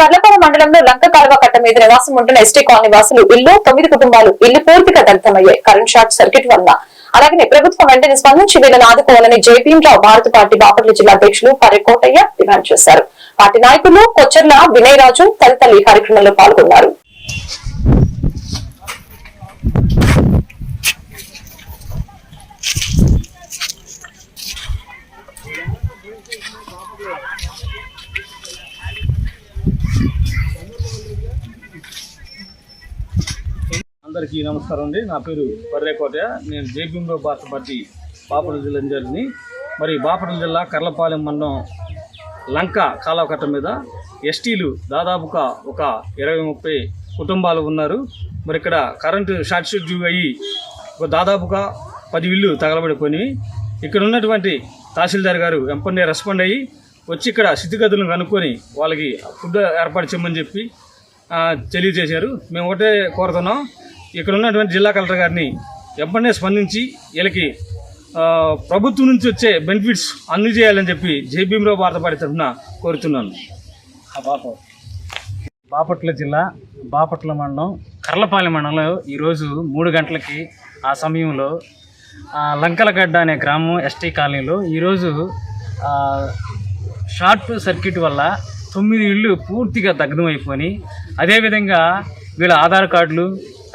కర్లపాల మండలంలో లంక కాలువ కట్ట మీద నివాసం ఉంటున్న ఎస్టీ కాలనీ వాసులు ఇల్లు తొమ్మిది కుటుంబాలు ఇల్లు పూర్తిగా దగ్ధమయ్యాయి. కరెంట్ షార్ట్ సర్క్యూట్ వల్ల. అలాగే ప్రభుత్వం వెంటనే స్పందించి వీళ్ళని ఆదుకోవాలని జయభీమరావు భారత పార్టీ బాపట్ల జిల్లా అధ్యక్షులు పరికోటయ్య డిమాండ్ చేశారు. పార్టీ నాయకులు కొచ్చర్ల వినయ్ రాజు తదితరులు ఈ కార్యక్రమంలో పాల్గొన్నారు. అందరికీ నమస్కారం అండి. నా పేరు పర్రేకోట నేను జేబీఎంలో భారత పార్టీ బాపట్ల జిల్లా జరిగింది మరి బాపట్ల జిల్లా కర్లపాలెం మండలం లంక కాలవకట్ట మీద ఎస్టీలు దాదాపుగా ఒక ఇరవై ముప్పై కుటుంబాలు ఉన్నారు. మరి ఇక్కడ కరెంటు షార్ట్ సర్క్యూట్ అయ్యి ఒక దాదాపుగా పది ఇళ్ళు తగలబడిపోయినవి. ఇక్కడ ఉన్నటువంటి తహసీల్దార్ గారు వెంపనే రెస్పాండ్ అయ్యి వచ్చి ఇక్కడ స్థితిగతులను కనుక్కొని వాళ్ళకి ఫుడ్ ఏర్పాటు చేయమని చెప్పి తెలియజేశారు. మేము ఒకటే కోరుతున్నాం. ఇక్కడ ఉన్నటువంటి జిల్లా కలెక్టర్ గారిని వెంటనే స్పందించి వీళ్ళకి ప్రభుత్వం నుంచి వచ్చే బెనిఫిట్స్ అందజేయాలని చెప్పి జై భీమరావు భారత పార్టీ తరఫున కోరుతున్నాను. బాపట్ల. జిల్లా బాపట్ల మండలం కర్లపాలెం మండలంలో ఈరోజు మూడు గంటలకి ఆ సమయంలో లంకలగడ్డ అనే గ్రామం ఎస్టీ కాలనీలో ఈరోజు షార్ట్ సర్క్యూట్ వల్ల తొమ్మిది ఇళ్ళు పూర్తిగా దగ్ధమైపోయి అదేవిధంగా వీళ్ళ ఆధార్ కార్డులు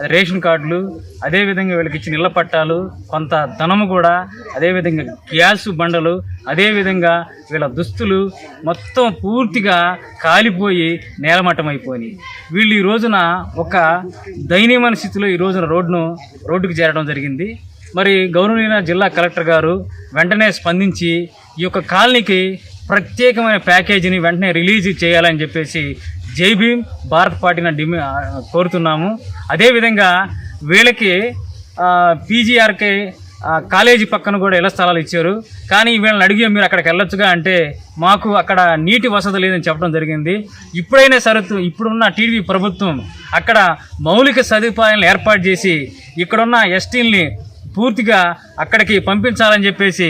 రేషన్ కార్డులు అదేవిధంగా వీళ్ళకి ఇచ్చిన ఇళ్ళ పట్టాలు కొంత ధనము కూడా అదేవిధంగా గ్యాస్ బండలు అదేవిధంగా వీళ్ళ దుస్తులు మొత్తం పూర్తిగా కాలిపోయి నేలమట్టం వీళ్ళు ఈ రోజున ఒక దయనీయమైన స్థితిలో ఈ రోజున రోడ్డును రోడ్డుకు చేరడం జరిగింది. మరి గౌరవనీయ జిల్లా కలెక్టర్ గారు వెంటనే స్పందించి ఈ యొక్క కాలనీకి ప్రత్యేకమైన ప్యాకేజీని వెంటనే రిలీజ్ చేయాలని చెప్పేసి జై భీమ్ భారత్ పార్టీని డిమి కోరుతున్నాము. అదేవిధంగా వీళ్ళకి పీజీఆర్కే కాలేజీ పక్కన కూడా ఇళ్ళ స్థలాలు ఇచ్చారు. కానీ వీళ్ళని అడిగి మీరు అక్కడికి వెళ్ళొచ్చుగా అంటే మాకు అక్కడ నీటి వసతి లేదని చెప్పడం జరిగింది. ఇప్పుడైనా సరే ఇప్పుడున్న టీడీపీ ప్రభుత్వం అక్కడ మౌలిక సదుపాయాలను ఏర్పాటు చేసి ఇక్కడున్న ఎస్టీల్ని పూర్తిగా అక్కడికి పంపించాలని చెప్పేసి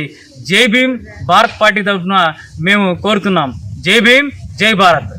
జై భీమ్ భారత్ పార్టీ తరఫున మేము కోరుతున్నాం. జై భీమ్ జై భారత్.